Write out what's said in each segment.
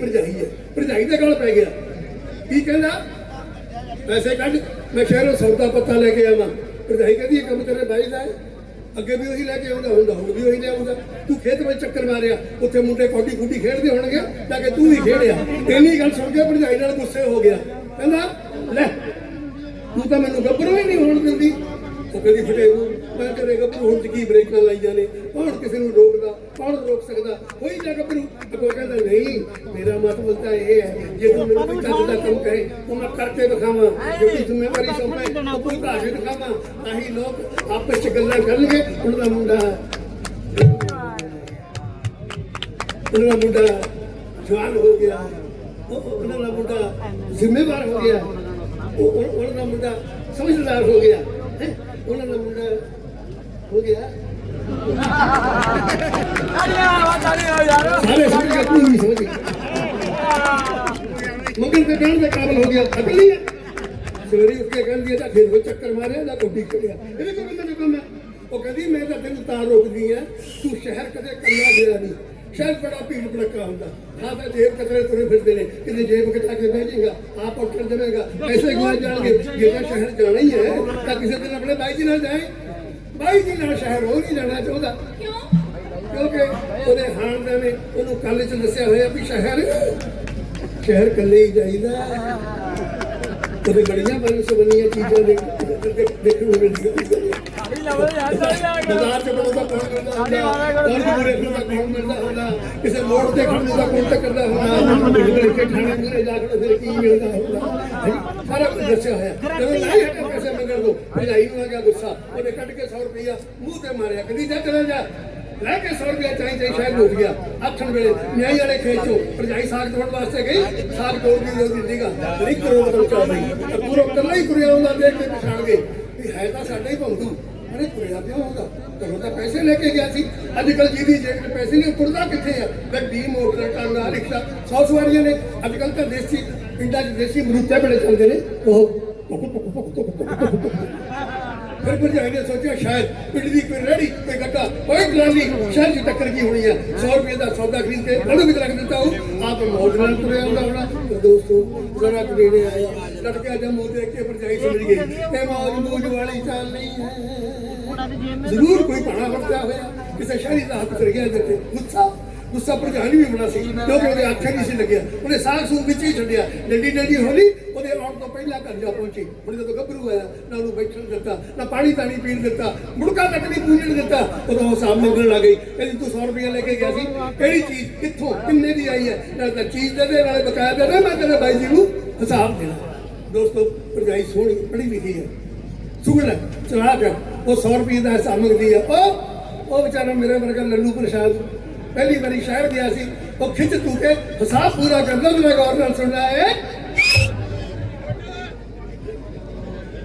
ਭਰਜਾਈ ਹੈ। ਭਰਜਾਈ ਦੇ ਗੱਲ ਪੈ ਗਿਆ। ਕੀ ਕਹਿੰਦਾ? ਪੈਸੇ ਕੱਢ, ਮੈਂ ਸ਼ਹਿਰੋਂ ਸੌਦਾ ਪੱਤਾ ਲੈ ਕੇ ਆਵਾਂ। ਭਰਜਾਈ ਕਹਿੰਦੀ, ਇਹ ਕੰਮ ਤੇਰੇ ਬਾਈ ਦਾ ਹੈ। ਅੱਗੇ ਵੀ ਉਹੀ ਲੈ ਕੇ ਆਉਂਦਾ ਹੁੰਦਾ ਹੁਣ ਵੀ ਉਹੀ ਲੈ ਆਉਂਦਾ। ਤੂੰ ਖੇਤ ਵਿੱਚ ਚੱਕਰ ਮਾਰਿਆ। ਉੱਥੇ ਮੁੰਡੇ ਕੌਡੀ ਗੁੱਡੀ ਖੇਡਦੇ ਹੋਣਗੇ, ਤਾਂ ਕਿ ਤੂੰ ਵੀ ਖੇਡਿਆ। ਇੰਨੀ ਗੱਲ ਸੁਣ ਕੇ ਭਰਜਾਈ ਨਾਲ ਗੁੱਸੇ ਹੋ ਗਿਆ। ਕਹਿੰਦਾ, ਲੈ, ਤੂੰ ਤਾਂ ਮੈਨੂੰ ਗੱਭਰੂ ਹੀ ਨਹੀਂ ਹੋਣ ਦਿੰਦੀ। ਉਹ ਕਹਿੰਦੀ ਫਟੇਗੂ ਮੈਂ ਤੇਰੇ ਗੱਭਰੂ ਹੁਣ ਕੀ ਬ੍ਰੇਕਾਂ ਲਾਈਆਂ ਨੇ। ਕੌਣ ਕਿਸੇ ਨੂੰ ਰੋਕਦਾ ਕੌਣ ਰੋਕ ਸਕਦਾ। ਕੋਈ ਨਾ ਗੱਭਰੂ ਅੱਗੋਂ ਕਹਿੰਦਾ ਨਹੀਂ ਮੇਰਾ ਮਤਲਬ ਤਾਂ ਇਹ ਹੈ ਜੇ ਤੂੰ ਮੈਨੂੰ ਕੋਈ ਚੱਜ ਦਾ ਕੰਮ ਕਹੇ ਤਾਂ ਮੈਂ ਕਰਕੇ ਦਿਖਾਵਾਂ। ਕਿਉਂਕਿ ਜ਼ਿੰਮੇਵਾਰੀ ਸੌਂਪੇ ਤਾਂ ਤੂੰ ਘਰ ਵੀ ਦਿਖਾਵਾਂ। ਤਾਂ ਹੀ ਲੋਕ ਆਪਸ 'ਚ ਗੱਲਾਂ ਕਰਨਗੇ ਉਹਨਾਂ ਦਾ ਮੁੰਡਾ। ਉਹਨਾਂ ਦਾ ਮੁੰਡਾ ਜਵਾਨ ਹੋ ਗਿਆ। ਉਹ- ਉਹ- ਉਹਨਾਂ ਦਾ ਮੁੰਡਾ ਜ਼ਿੰਮੇਵਾਰ ਹੋ ਗਿਆ। ਉਹ ਉਹ- ਉਹਨਾਂ ਦਾ ਮੁੰਡਾ ਸਮਝਦਾਰ ਹੋ ਗਿਆ। ਹੈਂ? ਉਹਨਾਂ ਦਾ ਮੁੰਡਾ ਹੋ ਗਿਆ। ਸਾਰੇ ਸਮਝ ਗਏ, ਤੂੰ ਨਹੀਂ ਸਮਝੀ ਮੰਗਲ ਤੇ ਕਹਿਣ ਦੇ ਕਾਬਲ ਹੋ ਗਿਆ ਅਕਲ ਨਹੀਂ ਹੈ ਸਵੇਰੇ ਉੱਠ ਕੇ ਕਹਿੰਦੀ ਹੈ ਫਿਰ ਉਹ ਚੱਕਰ ਮਾਰਿਆ, ਨਾ ਕੋਟੀ ਕਰਿਆ। ਇਹਦੇ ਕੋਲ ਮੈਨੂੰ ਕੰਮ ਹੈ? ਉਹ ਕਹਿੰਦੀ, ਮੈਂ ਤਾਂ ਤੈਨੂੰ ਤਾਂ ਰੋਕਦੀ ਆ, ਤੂੰ ਸ਼ਹਿਰ ਕਦੇ ਕੱਲਾ ਗਿਆ ਨਹੀਂ। ਸ਼ਹਿਰ ਬੜਾ ਭੀੜ ਭੜੱਕਾ ਹੁੰਦਾ। ਹਾਂ ਤਾਂ ਜੇਬ ਕਤਰੇ ਤੁਰੇ ਫਿਰਦੇ ਨੇ। ਕਿਤੇ ਜੇਬ ਕਟਾ ਕੇ ਬਹਿ ਜਾਏਗਾ, ਆਪ ਉੱਠ ਦੇਵੇਗਾ ਪੈਸੇ ਗਵਾ ਜਾਣਗੇ। ਜੇ ਤਾਂ ਸ਼ਹਿਰ ਜਾਣਾ ਹੀ ਹੈ, ਤਾਂ ਕਿਸੇ ਦਿਨ ਆਪਣੇ ਬਾਈ ਜੀ ਨਾਲ ਜਾਏ। ਬਾਈ ਜੀ ਨਾਲ ਸ਼ਹਿਰ ਉਹ ਨਹੀਂ ਜਾਣਾ ਚਾਹੁੰਦਾ। ਕਿਉਂਕਿ ਉਹਦੇ ਹਾਣਦੇ ਨੇ ਉਹਨੂੰ ਕੱਲ ਚ ਦੱਸਿਆ ਹੋਇਆ ਵੀ ਸ਼ਹਿਰ ਸ਼ਹਿਰ ਕੱਲੇ ਹੀ ਜਾਈਦਾ। ਉਹਦੇ ਬੜੀਆਂ ਬਣ ਸੁਬਨੀਆਂ ਚੀਜ਼ਾਂ ਦੇਖਣ ਨੂੰ ਮਿਲਦੀਆਂ ਬਾਜ਼ਾਰ ਚ ਬਣਦਾ ਕੌਣ ਮਿਲਦਾ ਹੁੰਦਾ। ਕੌਣ ਪੂਰੇ ਫਿਰਦਾ ਕੌਣ ਮਿਲਦਾ ਹੁੰਦਾ। ਕਿਸੇ ਮੋੜ ਤੇ ਖੜਨ ਦਾ ਕੌਣ ਤੇ ਕਰਦਾ ਹੁੰਦਾ। ਜਿਹੜੇ ਕੇ ਠਾਣੇ ਮੂਰੇ ਜਾ ਕੇ ਫਿਰ ਕੀ ਮਿਲਦਾ ਹੁੰਦਾ? ਸਾਰਾ ਕੁਝ ਦੱਸਿਆ ਹੋਇਆ। ਜਦੋਂ ਨਹੀਂ ਹਟੇ ਪੈਸੇ ਮੰਗਣ ਤੋਂ ਭਜਾਈ ਨੂੰ ਆ ਗਿਆ ਗੁੱਸਾ। ਉਹਨੇ ਕੱਢ ਕੇ 100 ਰੁਪਇਆ ਮੂੰਹ ਤੇ ਮਾਰਿਆ। ਕਦੀ ਜਾ ਚਲਾ ਜਾ। ਲੈ ਕੇ 100 ਰੁਪਇਆ ਚਾਈ ਚਾਈ ਸ਼ਾਇਦ ਲੁੱਟ ਗਿਆ। ਆਖਣ ਵੇਲੇ ਨਿਆਈ ਵਾਲੇ ਖੇਤ ਚੋਂ ਭਰਜਾਈ ਸਾਗ ਤੋੜਨ ਵਾਸਤੇ ਗਈ। ਸਾਗ ਤੋੜਦੀ ਉਹਦੀ ਨਿਗਾ ਨਹੀਂ ਕਰੋ ਮਤਲਬ ਚੱਲ ਰਹੀ ਪੂਰਾ ਕੱਲਾ ਹੀ ਤੁਰਿਆ ਹੁੰਦਾ ਦੇਖ ਕੇ ਪਛਾਣ ਗਏ ਵੀ ਹੈ ਤਾਂ ਸਾਡਾ ਹੀ ਭੌਂਦੂ ਅਰੇ ਤੁਰਿਆ ਕਿਉਂ ਹੋਗਾ ਘਰੋਂ ਤਾਂ ਪੈਸੇ ਲੈ ਕੇ ਗਿਆ ਸੀ। ਅੱਜ ਕੱਲ ਜਿਹਦੀ ਜੇਬ 'ਚ ਪੈਸੇ ਨਹੀਂ ਤੁਰਦਾ ਕਿੱਥੇ ਆ? ਗੱਡੀ ਮੋਟਰ ਟਾਂਗਾ ਰਿਕਸ਼ਾ ਸੌ ਸਵਾਰੀਆਂ ਨੇ। ਅੱਜ ਕੱਲ ਤਾਂ ਦੇਸੀ, ਪਿੰਡਾਂ 'ਚ ਦੇਸੀ ਮਰੂਤੇ ਬੜੇ ਚੱਲਦੇ ਨੇ। ਉਹ ਫਿਰ ਭਰਜਾਈ ਨੇ ਸੋਚਿਆ, ਸ਼ਾਇਦ ਪਿੰਡ ਦੀ ਕੋਈ ਰੇੜੀ, ਕੋਈ ਗੱਡਾ, ਕੋਈ ਟਰਾਲੀ ਸ਼ਹਿਰ 'ਚ ਟੱਕਰ ਕੀ ਹੋਣੀ ਆ। 100 ਰੁਪਏ ਦਾ ਸੌਦਾ ਖਰੀਦ ਕੇ ਉਹਨੂੰ ਵੀ ਰੱਖ ਦਿੱਤਾ ਉਹ। ਆਪ ਮੌਜ ਨਾਲ ਤੁਰਿਆ ਹੁੰਦਾ ਹੋਣਾ। ਦੋਸਤੋ, ਜ਼ਰਾ ਕਰੀਨੇ ਆਇਆ ਕੇ ਜਾ ਮੂੰਹ ਦੇਖ ਕੇ ਭਰਜਾਈ ਸਮਝ ਗਈ। ਇਹ ਮੌਜ ਮੂਜ ਵਾਲੀ ਚਾਲ ਨਹੀਂ ਹੈ। ਜ਼ਰੂਰ ਕੋਈ ਭਾਣਾ ਵਰਤਿਆ ਹੋਇਆ। ਕਿਸੇ ਸ਼ਹਿਰੀ ਦਾ ਹੱਥ ਕਰ ਗਿਆ ਤੇ। ਗੁੱਸਾ ਗੁੱਸਾ ਭਰਜਾਈ ਵੀ ਬਣਾ ਸੀ। ਕਿਉਂਕਿ ਉਹਦੇ ਅੱਖਾਂ ਨਹੀਂ ਸੀ ਲੱਗਿਆ। ਉਹਨੇ ਸਾਹ ਸੂਹ ਵਿੱਚ ਹੀ ਛੱਡਿਆ। ਡੰਡੀ ਡੰਡੀ ਹੋਲੀ ਉਹਦੇ ਆਉਣ ਤੋਂ ਪਹਿਲਾਂ ਘਰ ਜਾ ਪਹੁੰਚੀ। ਹੁਣ ਜਦੋਂ ਗੱਭਰੂ ਆਇਆ ਨਾ ਉਹਨੂੰ ਬੈਠਣ ਦਿੱਤਾ ਨਾ ਪਾਣੀ ਤਾਣੀ ਪੀਣ ਦਿੱਤਾ ਮੁੜਕਾ ਤੱਕ ਨਹੀਂ ਪੂਜਣ ਦਿੱਤਾ। ਉਦੋਂ ਉਹ ਸਾਹ ਮੰਗਣ ਲੱਗ ਗਈ। ਕਹਿੰਦੀ ਤੂੰ 100 ਰੁਪਏ ਲੈ ਕੇ ਗਿਆ ਸੀ। ਕਿਹੜੀ ਚੀਜ਼? ਕਿੱਥੋਂ? ਕਿੰਨੇ ਦੀ ਆਈ ਹੈ? ਨਾ ਤਾਂ ਚੀਜ਼ ਦੇ ਦੇ ਨਾਲੇ ਬਕਾਇਆ ਦੇ ਦੇ। ਮੈਂ ਤੇਰੇ ਬਾਈ ਜੀ ਨੂੰ ਹਿਸਾਬ ਦੇਣਾ। ਦੋਸਤੋ ਭਰਜਾਈ ਸੋਹਣੀ ਪੜ੍ਹੀ ਲਿਖੀ ਹੈ। ਸੁਗਣ ਚਲਾ ਕੇ ਉਹ 100 ਰੁਪਏ ਦਾ ਹਿਸਾਬ ਮੰਗਦੀ ਆ। ਉਹ ਉਹ ਵਿਚਾਰਾ ਮੇਰੇ ਵਰਗਾ ਲੱਲੂ ਪ੍ਰਸ਼ਾਦ। ਪਹਿਲੀ ਵਾਰੀ ਸ਼ਹਿਰ ਗਿਆ ਸੀ। ਉਹ ਖਿੱਚ ਤੂ ਕੇ ਹਿਸਾਬ ਪੂਰਾ ਕਰਦਾ ਉਹਨੇ ਗੌਰ ਨਾਲ ਸੁਣਨਾ ਹੈ।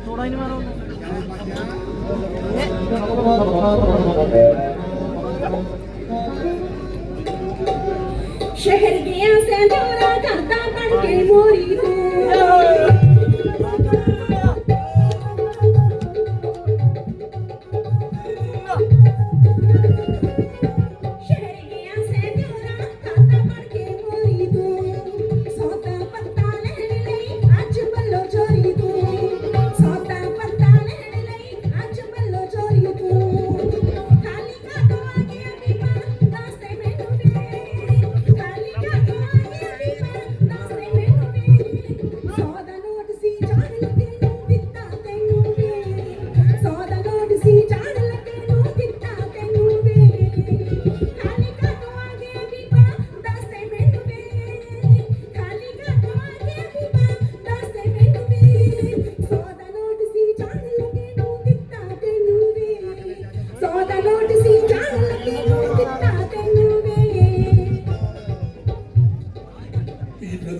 ਥੋੜਾ ਹੀ ਮਾਰੋ। ਸ਼ਹਿਰ ਗਿਆ ਸੰਜੋਰਾ ਕਰਦਾ ਬਣ ਕੇ ਮੋਰੀ ਤੂੰ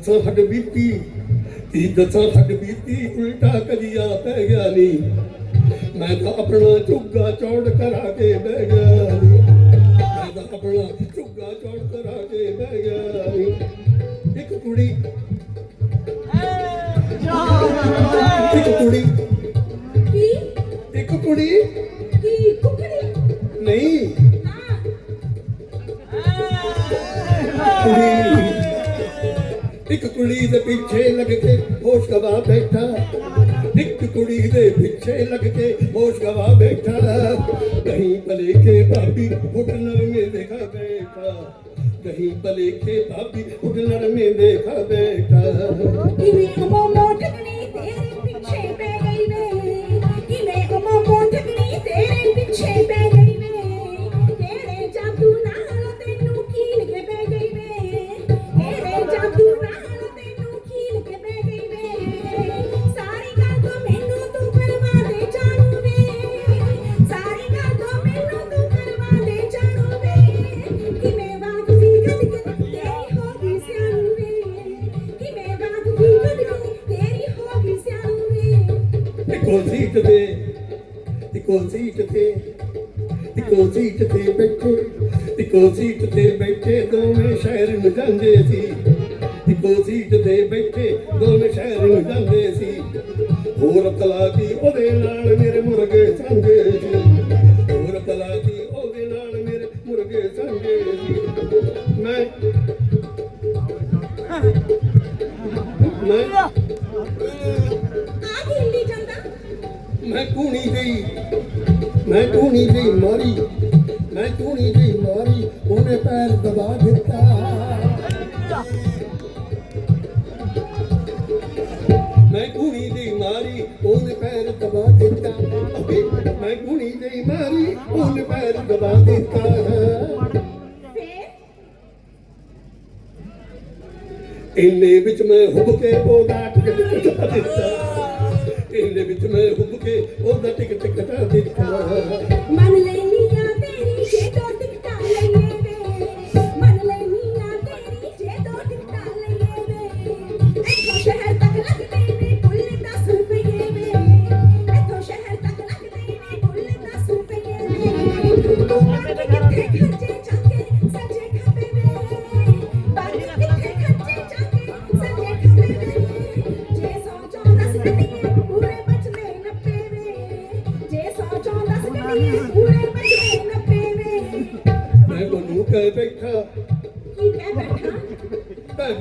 ਦੱਸਾਂ ਹੱਡ ਬੀਤੀ ਤੀ ਦੱਸਾਂ ਹੱਡ ਬੀਤੀ, ਉਲਟਾ ਕਦੀਆ ਪੈ ਗਿਆ ਨਹੀਂ ਮੈਂ ਤਾਂ ਆਪਣਾ ਝੁੱਗਾ ਚੌੜ ਕਰਾ ਕੇ ਬਹਿ ਗਿਆ ਨੀ। ਮੈਂ ਤਾਂ ਆਪਣਾ ਝੁੱਗਾ ਚੌੜ ਕਰਾ ਕੇ ਬਹਿ ਗਿਆ ਨੀ। ਇੱਕ ਕੁੜੀ ਕੁੜੀ ਦੇ ਪਿੱਛੇ ਲੱਗ ਕੇ ਹੋਸ਼ ਗਵਾ ਬੈਠਾ। ਇੱਕ ਕੁੜੀ ਦੇ ਪਿੱਛੇ ਲੱਗ ਕੇ ਹੋਸ਼ ਗਵਾ ਬੈਠਾ। ਕਹੀਂ ਪਲੇ ਕੇ ਭਾਬੀ ਫੁੱਟ ਨਰਮੇ ਦੇਖਾ ਬੈਠਾ। ਕਹੀਂ ਭਲੇ ਕੇ ਭਾਬੀ ਫੁੱਟ ਨਰਮੇ ਦੇਖਾ ਬੈਠਾ। ਕਿਵੇਂ ਮੋਟ ਸੀਟ ਤੇ ਇੱਕੋ ਸੀਟ ਤੇ ਬੈਠੇ ਇੱਕੋ ਸੀਟ ਤੇ ਬੈਠੇ, ਦੋਵੇਂ ਸ਼ਹਿਰ ਨੂੰ ਜਾਂਦੇ ਸੀ। ਇੱਕੋ ਸੀਟ ਤੇ ਬੈਠੇ, ਦੋਵੇਂ ਸ਼ਹਿਰ ਨੂੰ ਜਾਂਦੇ ਸੀ। ਹੋਰ ਤਲਾਕੀ ਉਹਦੇ ਨਾਲ ਮੇਰੇ ਮੁਰਗੇ ਸੰਗੇ ਸੀ। ਹੋਰ ਤਲਾਕੀ ਉਹਦੇ ਨਾਲ ਮੇਰੇ ਮੁਰਗੇ ਸੰਗੇ ਸੀ। ਮੈਂ ਮੈਂ ਮੈਂ ਟੂਣੀ ਗਈ ਮੈਂ ਟੂਣੀ ਗਈ ਮਾਰੀ। ਮੈਂ ਟੂਣੀ ਗਈ ਮਾਰੀ। ਉਹਨੇ ਪੈਰ ਦਬਾ ਦਿੱਤਾ। ਮੈਂ ਟੂਣੀ ਦੀ ਮਾਰੀ। ਉਹਨੇ ਪੈਰ ਦਬਾ ਦਿੱਤਾ। ਮੈਂ ਟੂਣੀ ਦੀ ਮਾਰੀ। ਉਹਨੇ ਪੈਰ ਦਬਾ ਦਿੱਤਾ। ਇੰਨੇ ਵਿੱਚ ਮੈਂ ਹੁਬ ਕੇ ਉਹਦਾ ਟਿਕਟ ਕਟਾ ਦਿੱਤਾ। ਦੇ ਵਿੱਚ ਮੈਂ ਹੁੱਬ ਕੇ ਉਹਦਾ ਟਿਕਟ ਕਟਾ ਦੇ ਦਿੱਤਾ। ਮੰਨ ਲੈ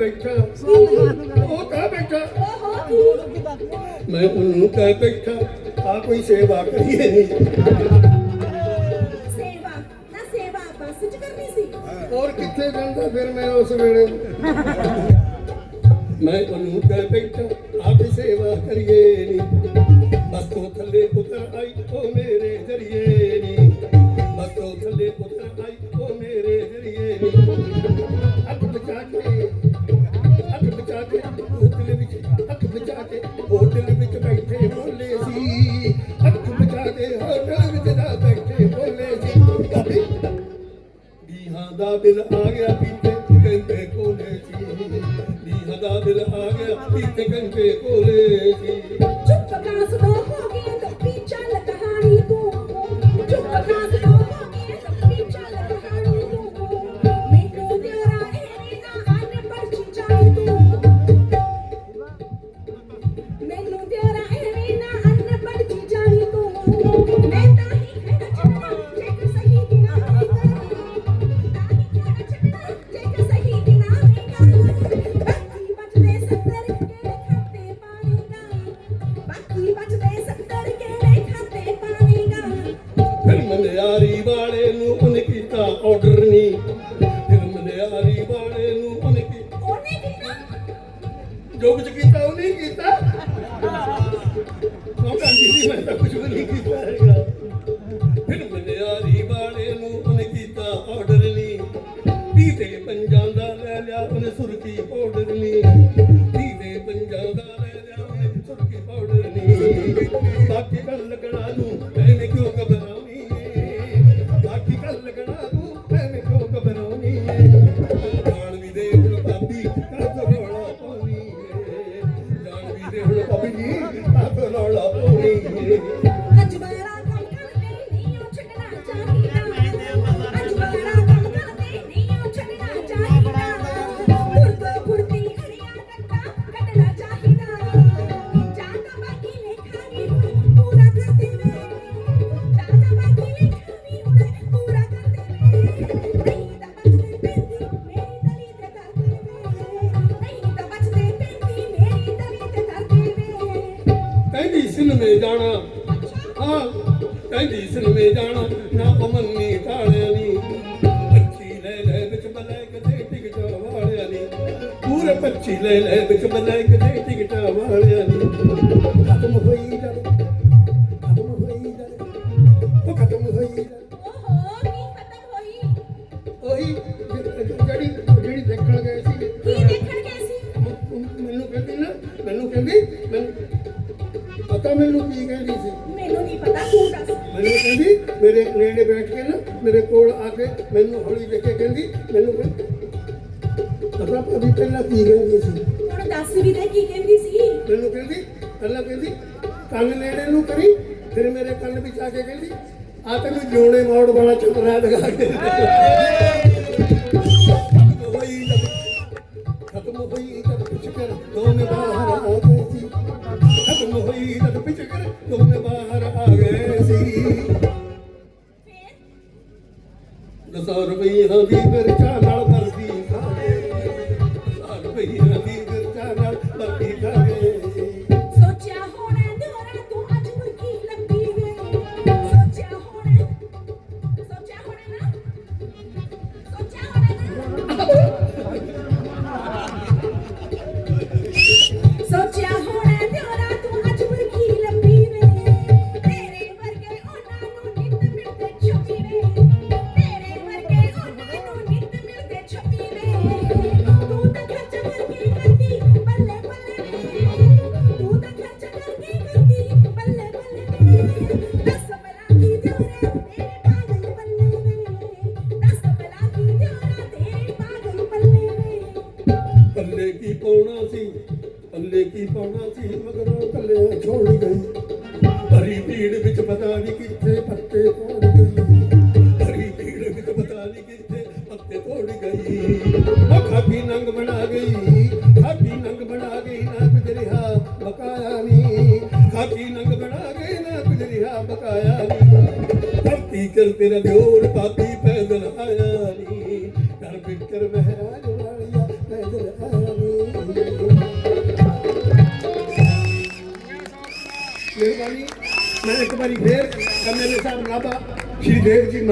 ਬੈਠਾ, ਉਹ ਕਾ ਬੈਠਾ? ਮੈਂ ਉਹਨੂੰ ਕਾ ਬੈਠਾ, ਆ ਕੋਈ ਸੇਵਾ ਕਰੀਏ ਨਹੀਂ। ਸੇਵਾ ਨਾ ਸੇਵਾ ਬਸ ਚ ਕਰਨੀ ਸੀ ਔਰ ਕਿੱਥੇ ਜਾਂਦਾ ਫਿਰ ਮੈਂ ਉਸ ਵੇਲੇ? ਮੈਂ ਉਹਨੂੰ ਕਹਿ ਬੈਠਾ ਆਪ ਸੇਵਾ ਕਰੀਏ ਨਹੀਂ। ਬਸ ਤੋਂ ਥੱਲੇ ਪੁੱਤਰ ਆਈ, ਉਹ ਮੇਰੇ ਜਰੀਏ ਨਹੀਂ। ਬਸ ਤੋਂ ਥੱਲੇ Thank you. Thank you. ਲੈ ਵਿੱਚ ਬਲੈਕ ਦੇ ਟਿਕਟ ਵਾਲਿਆ ਨੀ। ਖਤਮ ਹੋਈ ਗੱਲ ਖਤਮ ਹੋਈ ਗੱਲ ਉਹ ਖਤਮ ਹੋਈ ਓਹੋ ਕੀ ਖਤਮ ਹੋਈ ਉਹੀ ਜਿਹੜੀ ਜਿਹੜੀ ਦੇਖਣ ਗਏ ਸੀ। ਕੀ ਦੇਖਣ ਗਏ ਸੀ? ਮੈਨੂੰ ਕਹਿੰਦੀ ਨਾ ਮੈਨੂੰ ਕਹਿੰਦੀ ਮੈਨੂੰ ਪਤਾ ਮੈਨੂੰ ਕੀ ਕਹਿੰਦੀ ਸੀ। ਮੈਨੂੰ ਨਹੀਂ ਪਤਾ ਤੂੰ ਦੱਸ। ਮੈਨੂੰ ਕਹਿੰਦੀ ਮੇਰੇ ਨੇੜੇ ਬੈਠ ਕੇ ਨਾ ਮੇਰੇ ਕੋਲ ਆ ਕੇ ਮੈਨੂੰ ਹੌਲੀ ਦੇਖ ਕੇ ਕਹਿੰਦੀ ਮੈਨੂੰ ਪਤਾ ਭਾਬੀ ਪਹਿਲਾਂ ਕੀ ਕਹਿੰਦੀ ਸੀ? ਹੁਣ ਦੱਸ ਵੀ ਦੇ ਕੀ ਕਹਿੰਦੀ ਸੀ। ਮੈਨੂੰ ਕਹਿੰਦੀ ਪਹਿਲਾਂ ਕਹਿੰਦੀ ਕੰਨ ਨੇੜੇ ਨੂੰ ਕਰੀ ਫਿਰ ਮੇਰੇ ਕੰਨ ਵਿੱਚ ਆ ਕੇ ਕਹਿੰਦੀ ਆ ਤੈਨੂੰ ਜਿਉਣੇ ਮੋੜ ਵਾਲਾ ਚੁੰਮਰਾ ਲਗਾ ਕੇ। ਖਤਮ ਹੋਈ ਜਦ ਖਤਮ ਹੋਈ ਜਦ ਪਿੱਛ ਕਰ ਦੋਨੇ ਬਾਹਰ ਆ ਗਏ ਸੀ। ਖਤਮ ਹੋਈ ਜਦ ਪਿੱਛ ਕਰ ਦੋਨੇ ਬਾਹਰ ਆ ਗਏ ਸੀ। ਫੇਰ ਦਸਾਂ ਰੁਪਈਆਂ ਦੀ ਮਿਰਚਾਂ ਪੱਲੇ ਕੀ ਮਗਰੋਂ ਕੱਲੇ ਛੋੜ ਗਈ। ਭਰੀ ਭੀੜ ਵਿੱਚ ਪਤਾ ਨਹੀਂ ਕਿੱਥੇ ਪੱਤੇ ਤੋੜ ਗਈ। ਭਰੀ ਭੀੜ ਵਿੱਚ ਪਤਾ ਨਹੀਂ ਕਿੱਥੇ ਪੱਤੇ ਤੋੜ ਗਈ। ਉਹ ਖਾਬੀ ਨੰਗ ਬਣਾ ਗਈ, ਖਾਬੀ ਨੰਗ ਬਣਾ ਗਈ, ਨਾ ਕੁਝ ਰਿਹਾ ਬਕਾਇਆ ਨਹੀਂ ਖਾਬੀ ਨੰਗ ਬਣਾ ਗਈ, ਨਾ ਕੁਝ ਰਿਹਾ ਬਕਾਇਆ ਨਹੀਂ ਧਰਤੀ ਚਲ ਤੇਰਾ ਦਿਓਰ ਪਾਪੀ ਪੈਦਲ ਆਇਆ ਨਹੀਂ ਕਰ ਬਿਕਰ ਮਹਾਰਾਜ ਮਿਹਰਬਾਨੀ ਮੈਂ ਇੱਕ ਵਾਰੀ ਫੇਰ ਕੰਨੇ ਦੇ ਸਾਹਿਬ ਨਾਭਾ ਸ਼੍ਰੀ ਦੇਵ ਜੀ